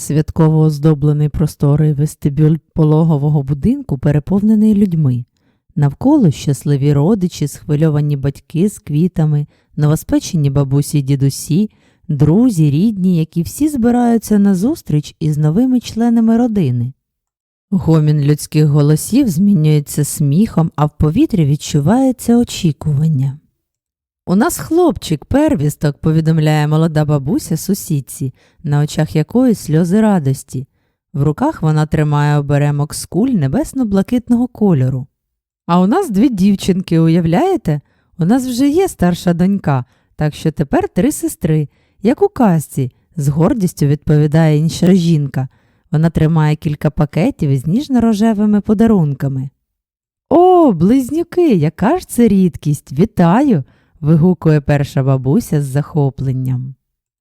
Святково оздоблений просторий вестибюль пологового будинку переповнений людьми. Навколо щасливі родичі, схвильовані батьки з квітами, новоспечені бабусі й дідусі, друзі, рідні, які всі збираються на зустріч із новими членами родини. Гомін людських голосів змінюється сміхом, а в повітрі відчувається очікування. У нас хлопчик, первісток, повідомляє молода бабуся сусідці, на очах якої сльози радості. В руках вона тримає оберемок з куль небесно-блакитного кольору. А у нас дві дівчинки, уявляєте? У нас вже є старша донька, так що тепер три сестри, як у казці, з гордістю відповідає інша жінка. Вона тримає кілька пакетів із ніжно-рожевими подарунками. О, близнюки, яка ж це рідкість! Вітаю! Вигукує перша бабуся з захопленням.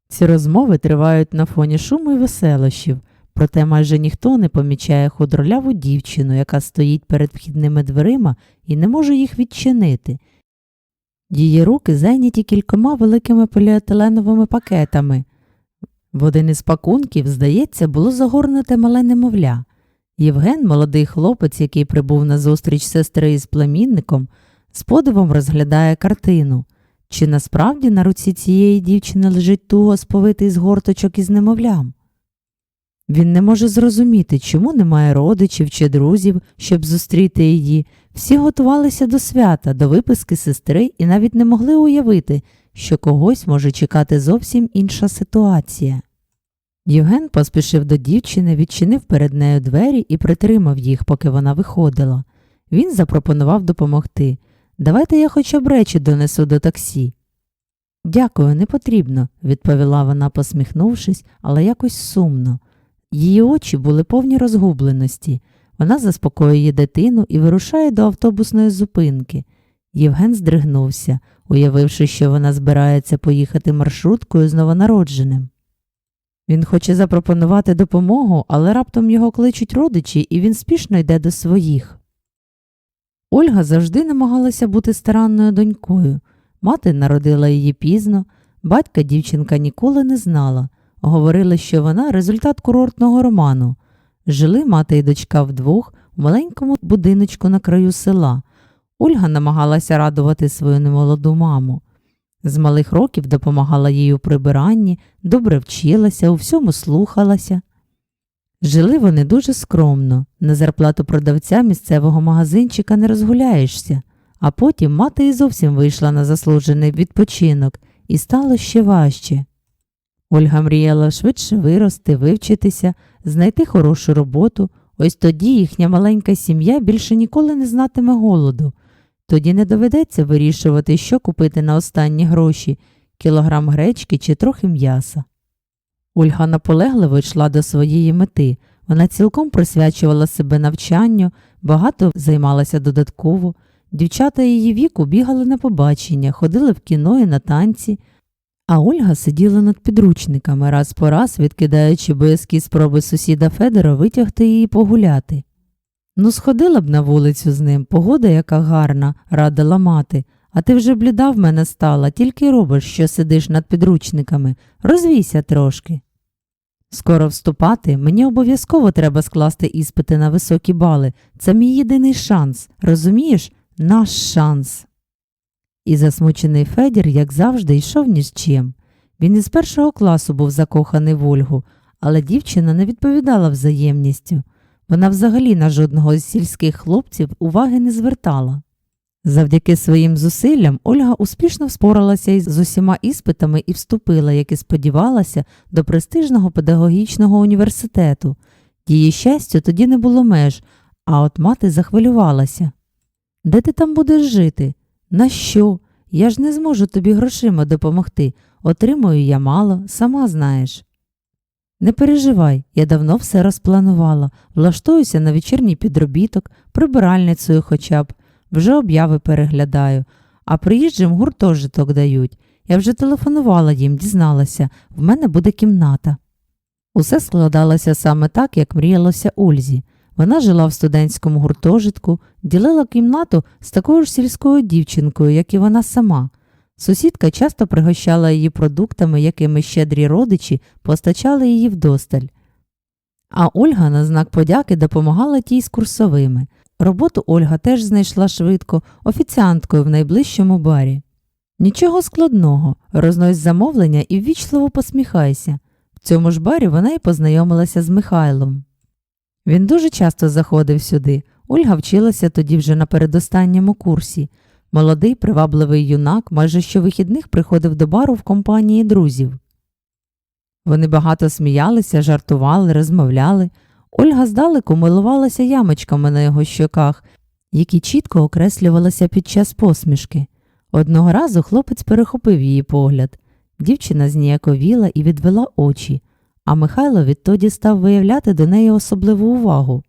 Ці розмови тривають на фоні шуму і веселощів, проте майже ніхто не помічає худроляву дівчину, яка стоїть перед вхідними дверима і не може їх відчинити. Її руки зайняті кількома великими поліетиленовими пакетами. В один із пакунків, здається, було загорнуте мале немовля. Євген, молодий хлопець, який прибув на зустріч сестри із племінником, з подивом розглядає картину. Чи насправді на руці цієї дівчини лежить туго сповитий згорточок із немовлям? Він не може зрозуміти, чому немає родичів чи друзів, щоб зустріти її. Всі готувалися до свята, до виписки сестри і навіть не могли уявити, що когось може чекати зовсім інша ситуація. Євген поспішив до дівчини, відчинив перед нею двері і притримав їх, поки вона виходила. Він запропонував допомогти. Давайте я хоча б речі донесу до таксі. Дякую, не потрібно, відповіла вона, посміхнувшись, але якось сумно. Її очі були повні розгубленості. Вона заспокоює дитину і вирушає до автобусної зупинки. Євген здригнувся, уявивши, що вона збирається поїхати маршруткою з новонародженим. Він хоче запропонувати допомогу, але раптом його кличуть родичі, і він спішно йде до своїх. Ольга завжди намагалася бути старанною донькою. Мати народила її пізно, батька дівчинка ніколи не знала. Говорили, що вона результат курортного роману. Жили мати і дочка вдвох у маленькому будиночку на краю села. Ольга намагалася радувати свою немолоду маму. З малих років допомагала їй у прибиранні, добре вчилася, у всьому слухалася. Жили вони дуже скромно, на зарплату продавця місцевого магазинчика не розгуляєшся, а потім мати і зовсім вийшла на заслужений відпочинок, і стало ще важче. Ольга мріяла швидше вирости, вивчитися, знайти хорошу роботу, ось тоді їхня маленька сім'я більше ніколи не знатиме голоду. Тоді не доведеться вирішувати, що купити на останні гроші кілограм гречки чи трохи м'яса. Ольга наполегливо йшла до своєї мети. Вона цілком присвячувала себе навчанню, багато займалася додатково. Дівчата її віку бігали на побачення, ходили в кіно і на танці, а Ольга сиділа над підручниками, раз по раз відкидаючи боязкі спроби сусіда Федора витягти її погуляти. Ну, сходила б на вулицю з ним, погода яка гарна, радила мати, а ти вже бліда в мене стала, тільки робиш, що сидиш над підручниками, розвійся трошки. Скоро вступати, мені обов'язково треба скласти іспити на високі бали. Це мій єдиний шанс, розумієш, наш шанс. І засмучений Федір, як завжди, йшов ні з чим. Він із першого класу був закоханий в Ольгу, але дівчина не відповідала взаємністю. Вона взагалі на жодного з сільських хлопців уваги не звертала. Завдяки своїм зусиллям Ольга успішно вспоралася із усіма іспитами і вступила, як і сподівалася, до престижного педагогічного університету. Її щастю тоді не було меж, а от мати захвилювалася. Де ти там будеш жити? На що? Я ж не зможу тобі грошима допомогти. Отримую я мало, сама знаєш. Не переживай, я давно все розпланувала, влаштуюся на вечірній підробіток, прибиральницею хоча б, вже обяви переглядаю, а приїжджим гуртожиток дають. Я вже телефонувала їм, дізналася, в мене буде кімната. Усе складалося саме так, як мріялося Ользі. Вона жила в студентському гуртожитку, ділила кімнату з такою ж сільською дівчинкою, як і вона сама. Сусідка часто пригощала її продуктами, якими щедрі родичі постачали її вдосталь. А Ольга на знак подяки допомагала тій з курсовими. Роботу Ольга теж знайшла швидко офіціанткою в найближчому барі. Нічого складного, рознось замовлення і ввічливо посміхайся. В цьому ж барі вона і познайомилася з Михайлом. Він дуже часто заходив сюди. Ольга вчилася тоді вже на передостанньому курсі. Молодий, привабливий юнак майже щовихідних приходив до бару в компанії друзів. Вони багато сміялися, жартували, розмовляли. Ольга здалеку милувалася ямочками на його щоках, які чітко окреслювалися під час посмішки. Одного разу хлопець перехопив її погляд. Дівчина зніяковіла і відвела очі, а Михайло відтоді став виявляти до неї особливу увагу.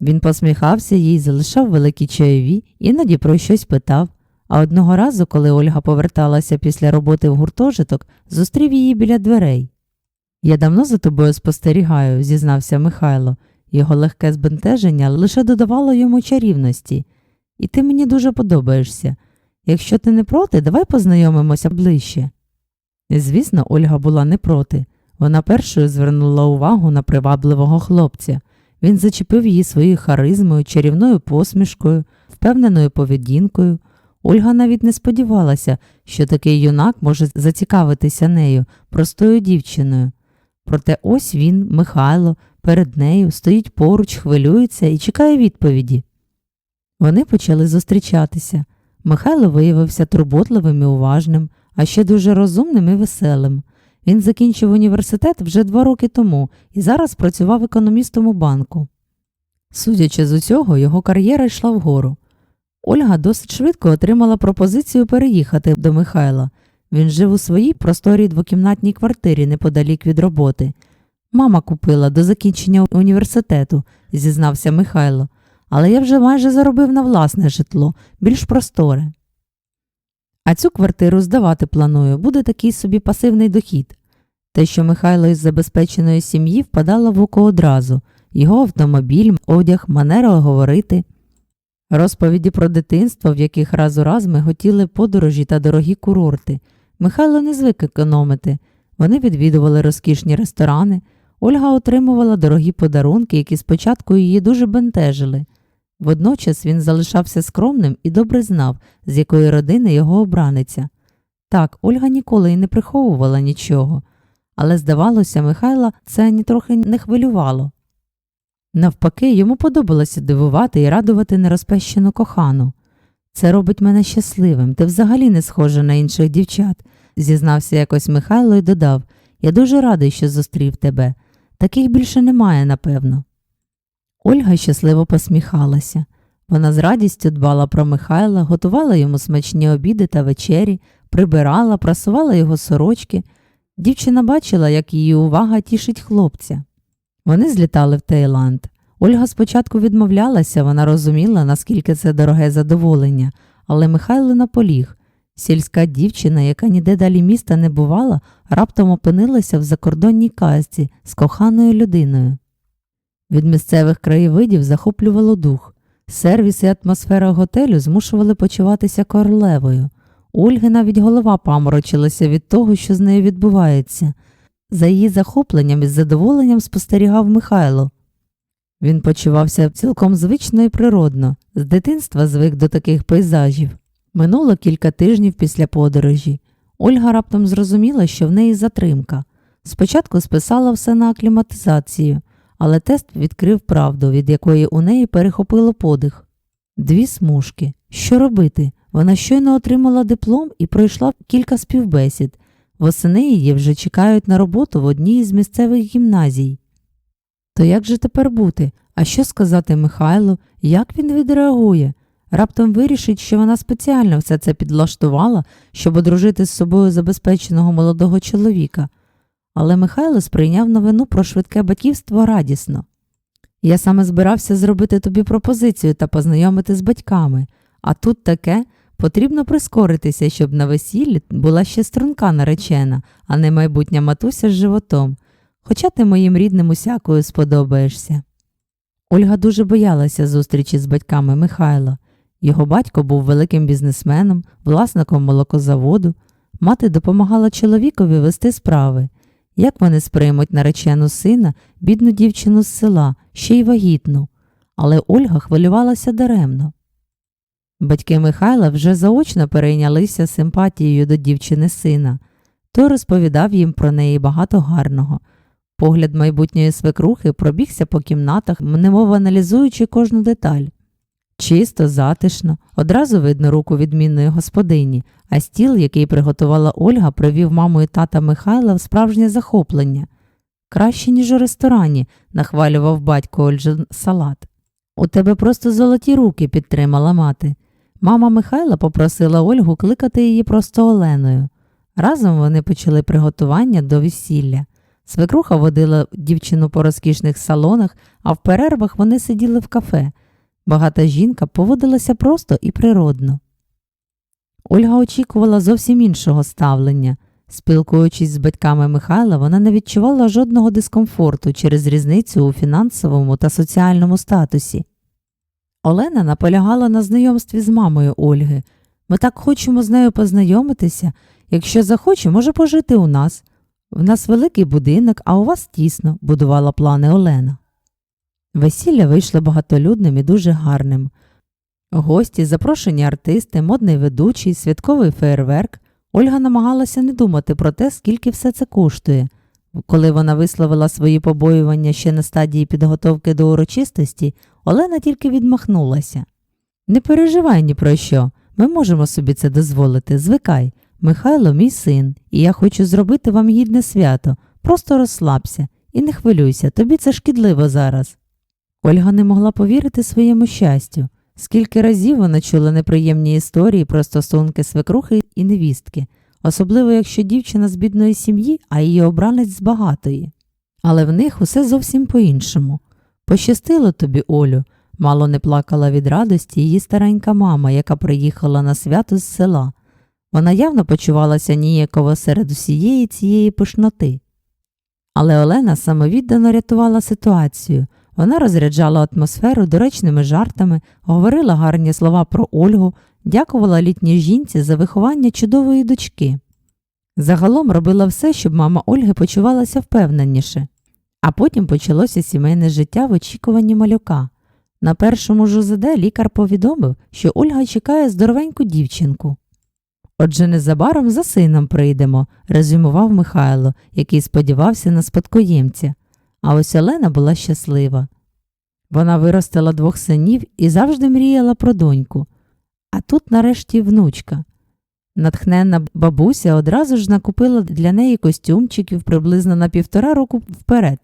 Він посміхався їй, залишав великі чайові, іноді про щось питав. А одного разу, коли Ольга поверталася після роботи в гуртожиток, зустрів її біля дверей. Я давно за тобою спостерігаю, зізнався Михайло. Його легке збентеження лише додавало йому чарівності. І ти мені дуже подобаєшся. Якщо ти не проти, давай познайомимося ближче. Звісно, Ольга була не проти. Вона першою звернула увагу на привабливого хлопця. Він зачепив її своєю харизмою, чарівною посмішкою, впевненою поведінкою. Ольга навіть не сподівалася, що такий юнак може зацікавитися нею, простою дівчиною. Проте ось він, Михайло, перед нею, стоїть поруч, хвилюється і чекає відповіді. Вони почали зустрічатися. Михайло виявився турботливим і уважним, а ще дуже розумним і веселим. Він закінчив університет вже два роки тому і зараз працював економістом у банку. Судячи з усього, його кар'єра йшла вгору. Ольга досить швидко отримала пропозицію переїхати до Михайла. Він жив у своїй просторій двокімнатній квартирі неподалік від роботи. Мама купила до закінчення університету, зізнався Михайло, але я вже майже заробив на власне житло, більш просторе. А цю квартиру здавати планую, буде такий собі пасивний дохід. Те, що Михайло із забезпеченої сім'ї впадало в око одразу його автомобіль, одяг, манера говорити. Розповіді про дитинство, в яких раз у раз ми готіли подорожі та дорогі курорти. Михайло не звик економити. Вони відвідували розкішні ресторани. Ольга отримувала дорогі подарунки, які спочатку її дуже бентежили. Водночас він залишався скромним і добре знав, з якої родини його обраниця. Так, Ольга ніколи й не приховувала нічого, але, здавалося, Михайла це нітрохи не хвилювало. Навпаки, йому подобалося дивувати і радувати нерозпещену кохану. Це робить мене щасливим, ти взагалі не схожа на інших дівчат, зізнався якось Михайло і додав Я дуже радий, що зустрів тебе. Таких більше немає, напевно. Ольга щасливо посміхалася. Вона з радістю дбала про Михайла, готувала йому смачні обіди та вечері, прибирала, прасувала його сорочки. Дівчина бачила, як її увага тішить хлопця. Вони злітали в Таїланд. Ольга спочатку відмовлялася, вона розуміла, наскільки це дороге задоволення, але Михайло наполіг. Сільська дівчина, яка ніде далі міста не бувала, раптом опинилася в закордонній казці з коханою людиною. Від місцевих краєвидів захоплювало дух. Сервіс і атмосфера готелю змушували почуватися королевою. Ольги навіть голова паморочилася від того, що з нею відбувається. За її захопленням і задоволенням спостерігав Михайло. Він почувався цілком звично і природно, з дитинства звик до таких пейзажів. Минуло кілька тижнів після подорожі. Ольга раптом зрозуміла, що в неї затримка. Спочатку списала все на акліматизацію, але тест відкрив правду, від якої у неї перехопило подих. Дві смужки. Що робити? Вона щойно отримала диплом і пройшла кілька співбесід. Восени її вже чекають на роботу в одній із місцевих гімназій. То як же тепер бути? А що сказати Михайлу? Як він відреагує? Раптом вирішить, що вона спеціально все це підлаштувала, щоб одружити з собою забезпеченого молодого чоловіка. Але Михайло сприйняв новину про швидке батьківство радісно. Я саме збирався зробити тобі пропозицію та познайомити з батьками, а тут таке потрібно прискоритися, щоб на весіллі була ще струнка наречена, а не майбутня матуся з животом. Хоча ти моїм рідним усякою сподобаєшся. Ольга дуже боялася зустрічі з батьками Михайла. Його батько був великим бізнесменом, власником молокозаводу. Мати допомагала чоловікові вести справи. Як вони сприймуть наречену сина, бідну дівчину з села, ще й вагітну. Але Ольга хвилювалася даремно. Батьки Михайла вже заочно перейнялися симпатією до дівчини сина. Той розповідав їм про неї багато гарного. Погляд майбутньої свекрухи пробігся по кімнатах, немов аналізуючи кожну деталь. Чисто, затишно, одразу видно руку відмінної господині, а стіл, який приготувала Ольга, привів маму і тата Михайла в справжнє захоплення. Краще, ніж у ресторані, нахвалював батько Ольжин салат. У тебе просто золоті руки, підтримала мати. Мама Михайла попросила Ольгу кликати її просто Оленою. Разом вони почали приготування до весілля. Свекруха водила дівчину по розкішних салонах, а в перервах вони сиділи в кафе. Багата жінка поводилася просто і природно. Ольга очікувала зовсім іншого ставлення. Спілкуючись з батьками Михайла, вона не відчувала жодного дискомфорту через різницю у фінансовому та соціальному статусі. Олена наполягала на знайомстві з мамою Ольги. Ми так хочемо з нею познайомитися. Якщо захоче, може пожити у нас. В нас великий будинок, а у вас тісно, будувала плани Олена. Весілля вийшло багатолюдним і дуже гарним. Гості, запрошені артисти, модний ведучий, святковий феєрверк. Ольга намагалася не думати про те, скільки все це коштує. Коли вона висловила свої побоювання ще на стадії підготовки до урочистості, Олена тільки відмахнулася. Не переживай ні про що, ми можемо собі це дозволити, звикай. Михайло мій син, і я хочу зробити вам гідне свято. Просто розслабся і не хвилюйся, тобі це шкідливо зараз. Ольга не могла повірити своєму щастю. Скільки разів вона чула неприємні історії про стосунки свекрухи і невістки, особливо якщо дівчина з бідної сім'ї, а її обранець з багатої. Але в них усе зовсім по-іншому. Пощастило тобі, Олю, мало не плакала від радості її старенька мама, яка приїхала на свято з села. Вона явно почувалася ніяково серед усієї цієї пишноти. Але Олена самовіддано рятувала ситуацію. Вона розряджала атмосферу доречними жартами, говорила гарні слова про Ольгу, дякувала літній жінці за виховання чудової дочки. Загалом робила все, щоб мама Ольги почувалася впевненіше. А потім почалося сімейне життя в очікуванні малюка. На першому ж УЗД лікар повідомив, що Ольга чекає здоровеньку дівчинку. Отже, незабаром за сином прийдемо, резюмував Михайло, який сподівався на спадкоємця. А ось Олена була щаслива. Вона виростила двох синів і завжди мріяла про доньку. А тут, нарешті, внучка. Натхненна бабуся одразу ж накупила для неї костюмчиків приблизно на півтора року вперед.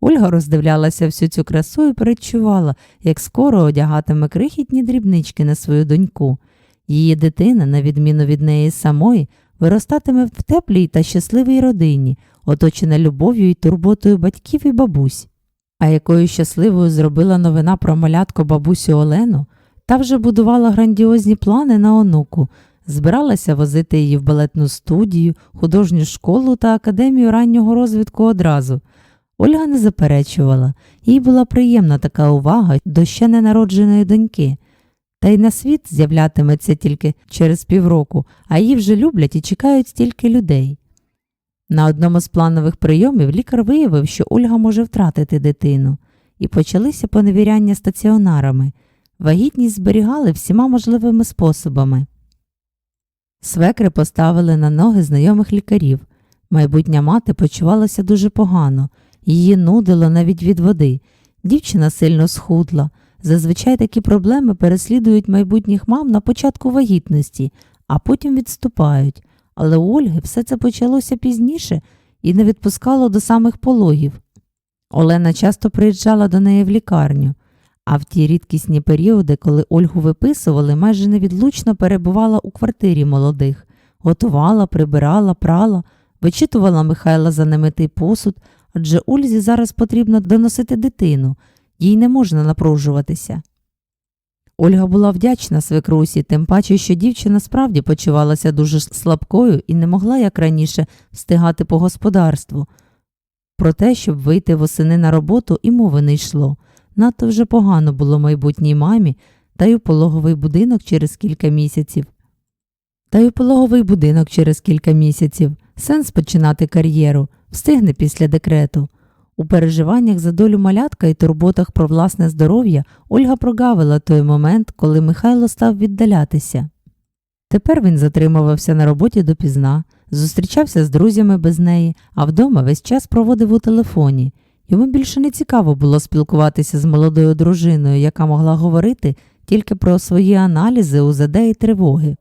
Ольга роздивлялася всю цю красу і передчувала, як скоро одягатиме крихітні дрібнички на свою доньку. Її дитина, на відміну від неї самої, виростатиме в теплій та щасливій родині, оточена любов'ю і турботою батьків і бабусь. А якою щасливою зробила новина про малятко бабусю Олену, та вже будувала грандіозні плани на онуку, збиралася возити її в балетну студію, художню школу та академію раннього розвитку одразу. Ольга не заперечувала, їй була приємна така увага до ще ненародженої доньки. Та й на світ з'являтиметься тільки через півроку, а її вже люблять і чекають стільки людей. На одному з планових прийомів лікар виявив, що Ольга може втратити дитину, і почалися поневіряння стаціонарами. Вагітність зберігали всіма можливими способами. Свекри поставили на ноги знайомих лікарів. Майбутня мати почувалася дуже погано, її нудило навіть від води. Дівчина сильно схудла. Зазвичай такі проблеми переслідують майбутніх мам на початку вагітності, а потім відступають. Але у Ольги все це почалося пізніше і не відпускало до самих пологів. Олена часто приїжджала до неї в лікарню, а в ті рідкісні періоди, коли Ольгу виписували, майже невідлучно перебувала у квартирі молодих, готувала, прибирала, прала, вичитувала Михайла за немитий посуд, адже Ользі зараз потрібно доносити дитину, їй не можна напружуватися. Ольга була вдячна свекрусі, тим паче, що дівчина справді почувалася дуже слабкою і не могла, як раніше, встигати по господарству. Про те, щоб вийти восени на роботу, і мови не йшло. Надто вже погано було майбутній мамі, та й у пологовий будинок через кілька місяців. Та й у пологовий будинок через кілька місяців. Сенс починати кар'єру. встигне після декрету. У переживаннях за долю малятка і турботах про власне здоров'я Ольга прогавила той момент, коли Михайло став віддалятися. Тепер він затримувався на роботі допізна, зустрічався з друзями без неї, а вдома весь час проводив у телефоні. Йому більше не цікаво було спілкуватися з молодою дружиною, яка могла говорити тільки про свої аналізи, УЗД і тривоги.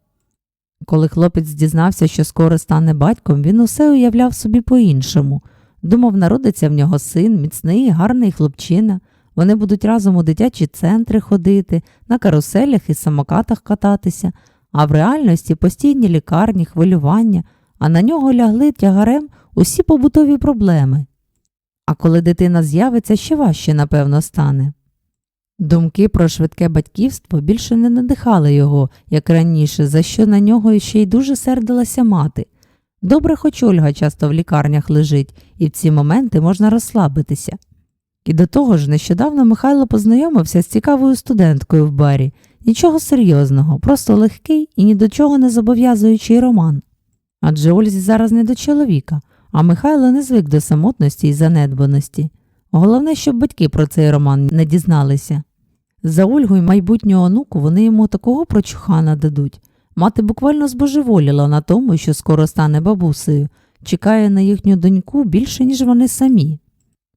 Коли хлопець дізнався, що скоро стане батьком, він усе уявляв собі по-іншому. Думав, народиться в нього син, міцний, гарний хлопчина. Вони будуть разом у дитячі центри ходити, на каруселях і самокатах кататися, а в реальності постійні лікарні, хвилювання, а на нього лягли тягарем усі побутові проблеми. А коли дитина з'явиться, ще важче, напевно, стане. Думки про швидке батьківство більше не надихали його, як раніше, за що на нього ще й дуже сердилася мати. Добре, хоч Ольга часто в лікарнях лежить, і в ці моменти можна розслабитися. І до того ж, нещодавно Михайло познайомився з цікавою студенткою в барі. Нічого серйозного, просто легкий і ні до чого не зобов'язуючий роман. Адже Ользі зараз не до чоловіка, а Михайло не звик до самотності і занедбаності. Головне, щоб батьки про цей роман не дізналися. За Ольгу й майбутнього онуку вони йому такого прочухана дадуть. Мати буквально збожеволіла на тому, що скоро стане бабусею, чекає на їхню доньку більше, ніж вони самі.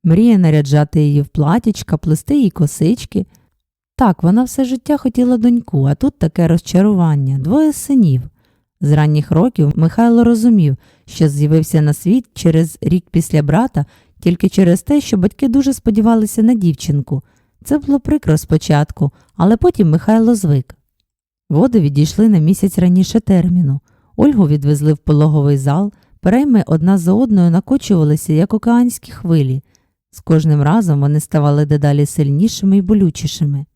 Мріє наряджати її в платічка, плести їй косички. Так, вона все життя хотіла доньку, а тут таке розчарування, двоє синів. З ранніх років Михайло розумів, що з'явився на світ через рік після брата тільки через те, що батьки дуже сподівалися на дівчинку. Це було прикро спочатку, але потім Михайло звик. Води відійшли на місяць раніше терміну. Ольгу відвезли в пологовий зал, перейми одна за одною накочувалися, як океанські хвилі. З кожним разом вони ставали дедалі сильнішими і болючішими.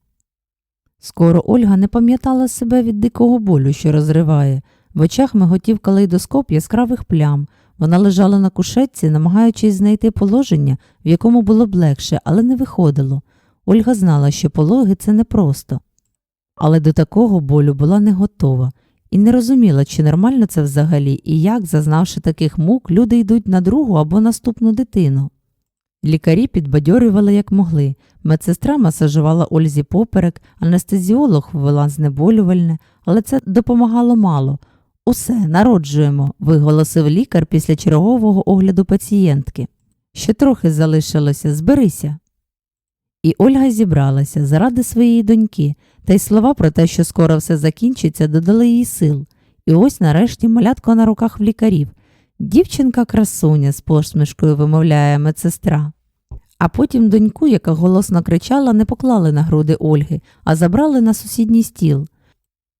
Скоро Ольга не пам'ятала себе від дикого болю, що розриває. В очах миготів калейдоскоп яскравих плям. Вона лежала на кушетці, намагаючись знайти положення, в якому було б легше, але не виходило. Ольга знала, що пологи це непросто. Але до такого болю була не готова і не розуміла, чи нормально це взагалі і як, зазнавши таких мук, люди йдуть на другу або наступну дитину. Лікарі підбадьорювали, як могли. Медсестра масажувала Ользі поперек, анестезіолог ввела знеболювальне, але це допомагало мало. Усе, народжуємо, виголосив лікар після чергового огляду пацієнтки. Ще трохи залишилося, зберися. І Ольга зібралася заради своєї доньки, та й слова про те, що скоро все закінчиться, додали їй сил. І ось нарешті малятко на руках в лікарів. Дівчинка красуня з посмішкою вимовляє медсестра. А потім доньку, яка голосно кричала, не поклали на груди Ольги, а забрали на сусідній стіл.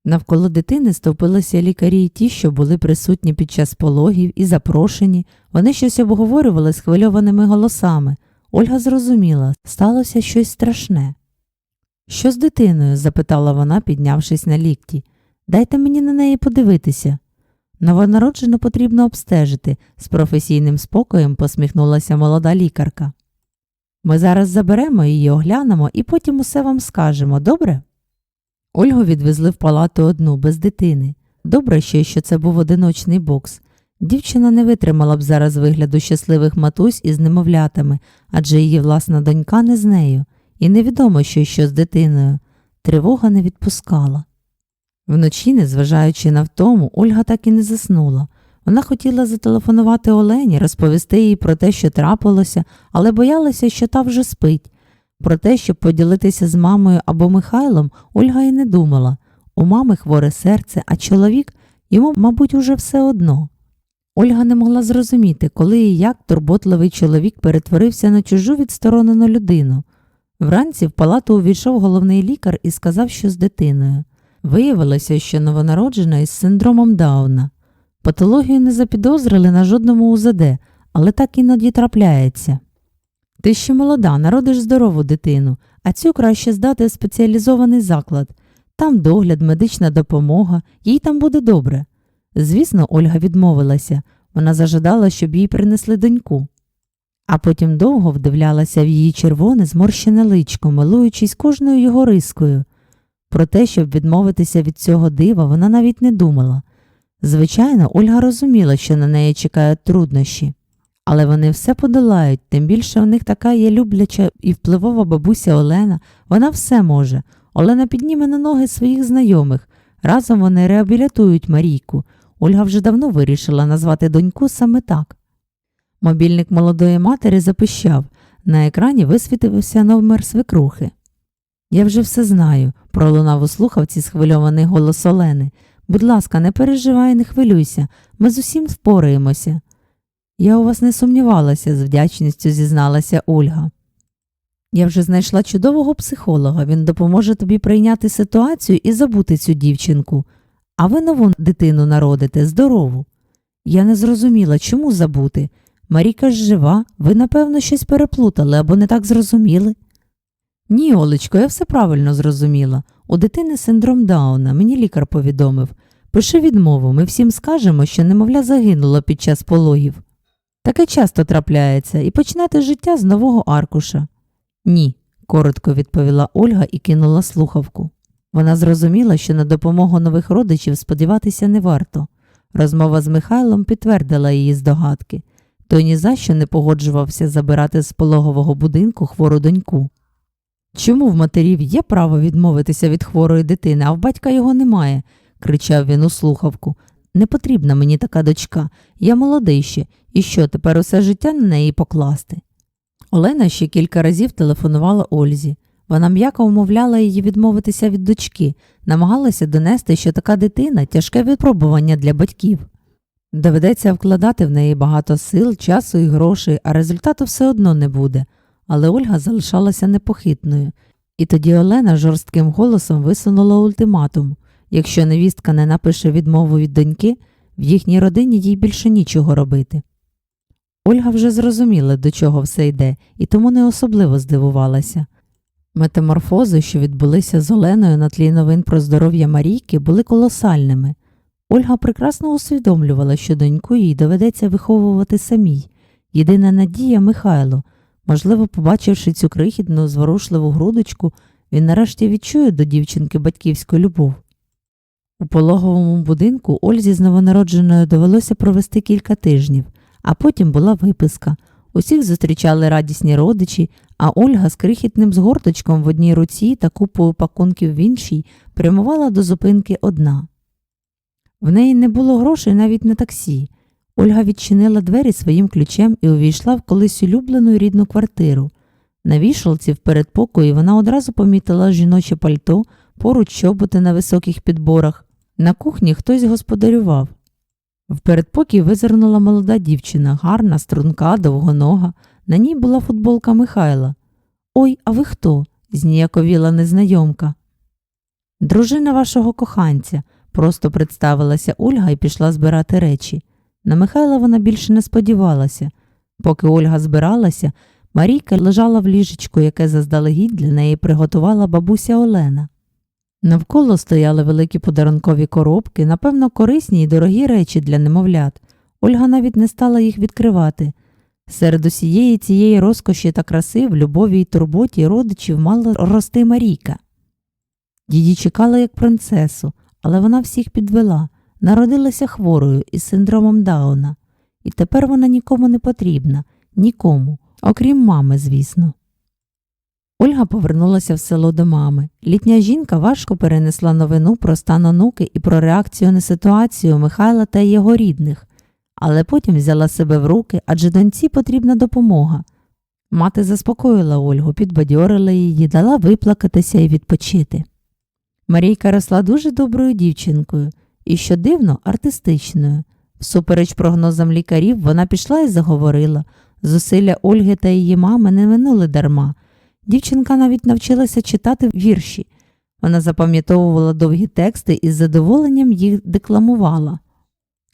Навколо дитини стовпилися лікарі й ті, що були присутні під час пологів і запрошені. Вони щось обговорювали схвильованими голосами. Ольга зрозуміла, сталося щось страшне. Що з дитиною? запитала вона, піднявшись на лікті. Дайте мені на неї подивитися. Новонароджену потрібно обстежити, з професійним спокоєм посміхнулася молода лікарка. Ми зараз заберемо її, оглянемо і потім усе вам скажемо, добре? Ольгу відвезли в палату одну, без дитини. Добре ще, що це був одиночний бокс. Дівчина не витримала б зараз вигляду щасливих матусь із немовлятами, адже її власна донька не з нею, і невідомо, що що з дитиною. Тривога не відпускала. Вночі, незважаючи на втому, Ольга так і не заснула. Вона хотіла зателефонувати Олені, розповісти їй про те, що трапилося, але боялася, що та вже спить. Про те, щоб поділитися з мамою або Михайлом, Ольга й не думала. У мами хворе серце, а чоловік йому, мабуть, уже все одно. Ольга не могла зрозуміти, коли і як турботливий чоловік перетворився на чужу відсторонену людину. Вранці в палату увійшов головний лікар і сказав, що з дитиною. Виявилося, що новонароджена із синдромом Дауна. Патологію не запідозрили на жодному УЗД, але так іноді трапляється. Ти ще молода, народиш здорову дитину, а цю краще здати в спеціалізований заклад. Там догляд, медична допомога, їй там буде добре. Звісно, Ольга відмовилася. Вона зажадала, щоб їй принесли доньку. А потім довго вдивлялася в її червоне зморщене личко, милуючись кожною його рискою. Про те, щоб відмовитися від цього дива, вона навіть не думала. Звичайно, Ольга розуміла, що на неї чекають труднощі, Але вони все подолають, тим більше в них така є любляча і впливова бабуся Олена. Вона все може. Олена підніме на ноги своїх знайомих. Разом вони реабілітують Марійку. Ольга вже давно вирішила назвати доньку саме так. Мобільник молодої матері запищав. На екрані висвітився номер свекрухи. Я вже все знаю, пролунав у слухавці схвильований голос Олени. Будь ласка, не переживай, не хвилюйся, ми з усім впораємося. Я у вас не сумнівалася, з вдячністю зізналася Ольга. Я вже знайшла чудового психолога, він допоможе тобі прийняти ситуацію і забути цю дівчинку, а ви нову дитину народите, здорову. Я не зрозуміла, чому забути. Маріка ж жива, ви, напевно, щось переплутали або не так зрозуміли. Ні, Олечко, я все правильно зрозуміла. У дитини синдром Дауна, мені лікар повідомив. Пиши відмову, ми всім скажемо, що немовля загинула під час пологів. Таке часто трапляється, і почнете життя з нового аркуша. Ні, коротко відповіла Ольга і кинула слухавку. Вона зрозуміла, що на допомогу нових родичів сподіватися не варто. Розмова з Михайлом підтвердила її здогадки. Той ні за що не погоджувався забирати з пологового будинку хвору доньку. Чому в матерів є право відмовитися від хворої дитини, а в батька його немає? кричав він у слухавку. Не потрібна мені така дочка, я молодий ще, і що тепер усе життя на неї покласти? Олена ще кілька разів телефонувала Ользі. Вона м'яко умовляла її відмовитися від дочки, намагалася донести, що така дитина тяжке випробування для батьків. Доведеться вкладати в неї багато сил, часу і грошей, а результату все одно не буде. Але Ольга залишалася непохитною. І тоді Олена жорстким голосом висунула ультиматум якщо невістка не напише відмову від доньки, в їхній родині їй більше нічого робити. Ольга вже зрозуміла, до чого все йде, і тому не особливо здивувалася. Метаморфози, що відбулися з Оленою на тлі новин про здоров'я Марійки, були колосальними. Ольга прекрасно усвідомлювала, що доньку їй доведеться виховувати самій. Єдина надія Михайло. Можливо, побачивши цю крихітну, зворушливу грудочку, він нарешті відчує до дівчинки батьківську любов. У пологовому будинку Ользі з новонародженою довелося провести кілька тижнів, а потім була виписка. Усіх зустрічали радісні родичі, а Ольга з крихітним згорточком в одній руці та купою пакунків в іншій прямувала до зупинки одна. В неї не було грошей навіть на таксі. Ольга відчинила двері своїм ключем і увійшла в колись улюблену рідну квартиру. На вішалці в передпокої вона одразу помітила жіноче пальто, поруч чоботи на високих підборах. На кухні хтось господарював. В передпокій визирнула молода дівчина, гарна, струнка, довгонога. На ній була футболка Михайла. Ой, а ви хто? зніяковіла незнайомка. Дружина вашого коханця, просто представилася Ольга і пішла збирати речі. На Михайла вона більше не сподівалася. Поки Ольга збиралася, Марійка лежала в ліжечку, яке заздалегідь для неї приготувала бабуся Олена. Навколо стояли великі подарункові коробки, напевно, корисні й дорогі речі для немовлят. Ольга навіть не стала їх відкривати. Серед усієї цієї розкоші та краси в любові й турботі родичів мала рости Марійка. Її чекала як принцесу, але вона всіх підвела, народилася хворою із синдромом Дауна, і тепер вона нікому не потрібна, нікому, окрім мами, звісно. Ольга повернулася в село до мами. Літня жінка важко перенесла новину про стан онуки і про реакцію на ситуацію Михайла та його рідних, але потім взяла себе в руки, адже доньці потрібна допомога. Мати заспокоїла Ольгу, підбадьорила її, дала виплакатися і відпочити. Марійка росла дуже доброю дівчинкою і, що дивно, артистичною. Всупереч прогнозам лікарів, вона пішла і заговорила. Зусилля Ольги та її мами не минули дарма. Дівчинка навіть навчилася читати вірші. Вона запам'ятовувала довгі тексти і з задоволенням їх декламувала.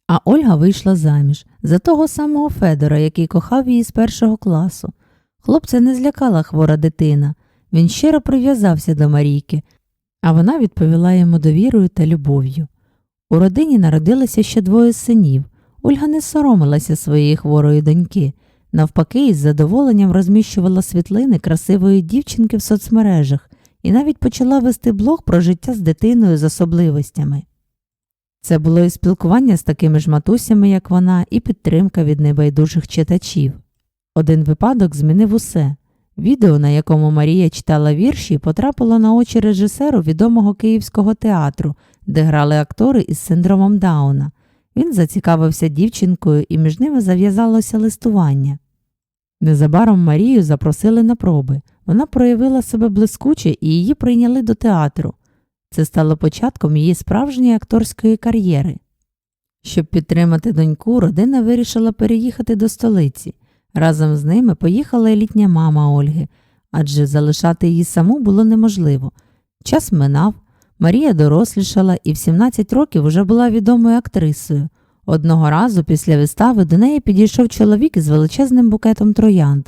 А Ольга вийшла заміж за того самого Федора, який кохав її з першого класу. Хлопця не злякала хвора дитина. Він щиро прив'язався до Марійки, а вона відповіла йому довірою та любов'ю. У родині народилося ще двоє синів. Ольга не соромилася своєї хворої доньки. Навпаки, із задоволенням розміщувала світлини красивої дівчинки в соцмережах і навіть почала вести блог про життя з дитиною з особливостями. Це було і спілкування з такими ж матусями, як вона, і підтримка від небайдужих читачів. Один випадок змінив усе. Відео, на якому Марія читала вірші, потрапило на очі режисеру відомого київського театру, де грали актори із синдромом Дауна. Він зацікавився дівчинкою і між ними зав'язалося листування. Незабаром Марію запросили на проби. Вона проявила себе блискуче і її прийняли до театру. Це стало початком її справжньої акторської кар'єри. Щоб підтримати доньку, родина вирішила переїхати до столиці. Разом з ними поїхала і літня мама Ольги, адже залишати її саму було неможливо. Час минав, Марія дорослішала і в 17 років уже була відомою актрисою. Одного разу після вистави до неї підійшов чоловік із величезним букетом троянд.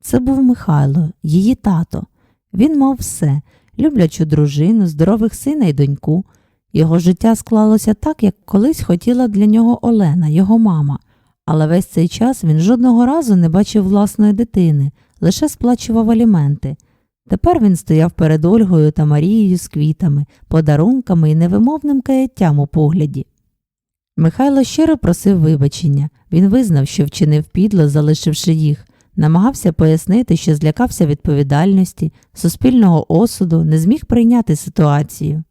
Це був Михайло, її тато. Він мав все люблячу дружину, здорових сина і доньку. Його життя склалося так, як колись хотіла для нього Олена, його мама. Але весь цей час він жодного разу не бачив власної дитини, лише сплачував аліменти. Тепер він стояв перед Ольгою та Марією з квітами, подарунками і невимовним каяттям у погляді. Михайло щиро просив вибачення. Він визнав, що вчинив підло, залишивши їх, намагався пояснити, що злякався відповідальності, суспільного осуду, не зміг прийняти ситуацію.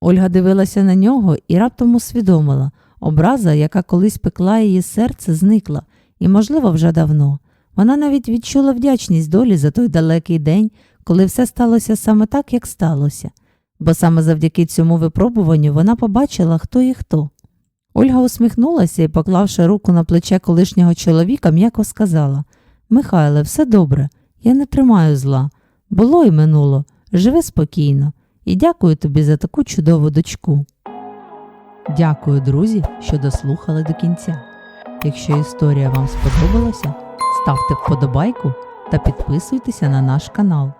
Ольга дивилася на нього і раптом усвідомила, образа, яка колись пекла її серце, зникла, і, можливо, вже давно. Вона навіть відчула вдячність долі за той далекий день, коли все сталося саме так, як сталося, бо саме завдяки цьому випробуванню вона побачила, хто і хто. Ольга усміхнулася і, поклавши руку на плече колишнього чоловіка, м'яко сказала Михайле, все добре, я не тримаю зла. Було і минуло, живи спокійно, і дякую тобі за таку чудову дочку. Дякую, друзі, що дослухали до кінця. Якщо історія вам сподобалася, ставте вподобайку та підписуйтеся на наш канал.